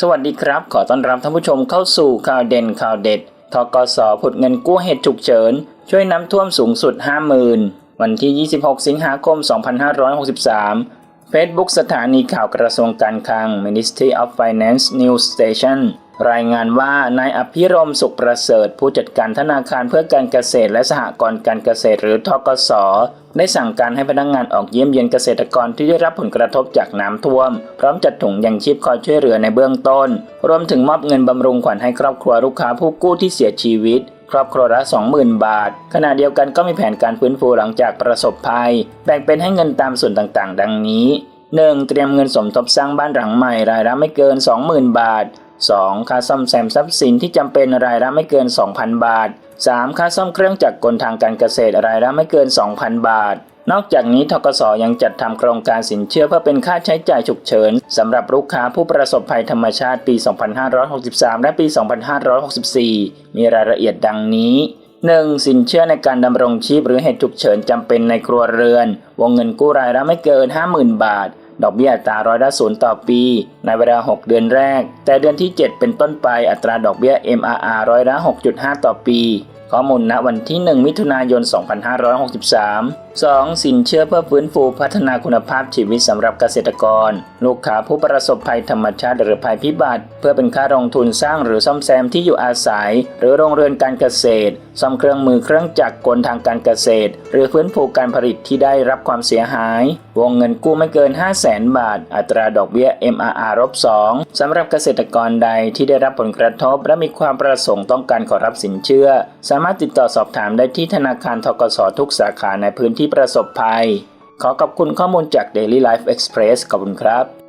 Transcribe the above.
สวัสดีครับ ขอต้อนรับท่านผู้ชมเข้าสู่ข่าวเด่นข่าวเด็ด ทกสผุดเงินกู้เหตุฉุกเฉิน ช่วยน้ำท่วมสูงสุด 50,000 วันที่ 26 สิงหาคม 2563 Facebook สถานีข่าวกระทรวงการคลัง Ministry of Finance News Station รายงานว่านายอภิรมสุขประเสริฐ ผู้จัดการธนาคารเพื่อการเกษตรและสหกรณ์การเกษตรหรือทกส ได้สั่งการให้พนักงานออกเยี่ยมเยียนเกษตรกรที่ได้รับผลกระทบจากน้ำท่วม พร้อมจัดถุงยังชีพคอยช่วยเหลือในเบื้องต้น รวมถึงมอบเงินบำรุงขวัญให้ครอบครัวลูกค้าผู้กู้ที่เสียชีวิต ครอบครัวละ 20,000 บาท ขณะเดียวกันก็มีแผนการฟื้นฟูหลังจากประสบภัย แบ่งเป็นให้เงินตามส่วนต่างๆ ดังนี้ 1. เตรียมเงินสมทบสร้างบ้านหลังใหม่รายละไม่เกิน 20,000 บาท 2. ค่าซ่อมแซมทรัพย์สินที่จำเป็นรายละไม่เกิน 2,000 บาท 3. ค่าซ่อมเครื่องจักรกลทางการเกษตรรายละไม่เกิน 2,000 บาท นอกจากนี้ทกสยังจัดทำโครงการสินเชื่อเพื่อเป็นค่าใช้จ่ายฉุกเฉินสำหรับลูกค้าผู้ประสบภัยธรรมชาติปี 2563 และปี 2564 มีรายละเอียดดังนี้ 1. สินเชื่อในการดำรงชีพหรือเหตุฉุกเฉินจำเป็นในครัวเรือน วงเงินกู้รายละไม่เกิน 50,000 บาท ดอกเบี้ยอัตราร้อยละศูนย์ต่อปี ในเวลา 6 เดือนแรก แต่เดือนที่ 7 เป็นต้นไปอัตราดอกเบี้ย MRR ร้อยละ6.5 ต่อปี ข้อมูลณวันที่ 1 มิถุนายน 2563 2. สินเชื่อเพื่อฟื้นฟูพัฒนาคุณภาพชีวิตสำหรับเกษตรกร ลูกค้าผู้ประสบภัยธรรมชาติหรือภัยพิบัติ เพื่อเป็นค่าลงทุนสร้างหรือซ่อมแซมที่อยู่อาศัย หรือโรงเรือนการเกษตรซ่อมเครื่องมือเครื่องจักรกลทางการเกษตร หรือฟื้นฟูการผลิตที่ได้รับความเสียหาย วงเงินกู้ไม่เกิน 5 0 0แสนบาท อัตราดอกเบี้ย MRR ลบ2สำหรับเกษตรกรใดที่ได้รับผลกระทบและมีความประสงค์ต้องการขอรับสินเชื่อสามารถติดต่อสอบถามได้ที่ธนาคารทกสทุกสาขาในพื้นที่ประสบภัย ขอขอบคุณข้อมูลจาก Daily Life Express ขอบคุณครับ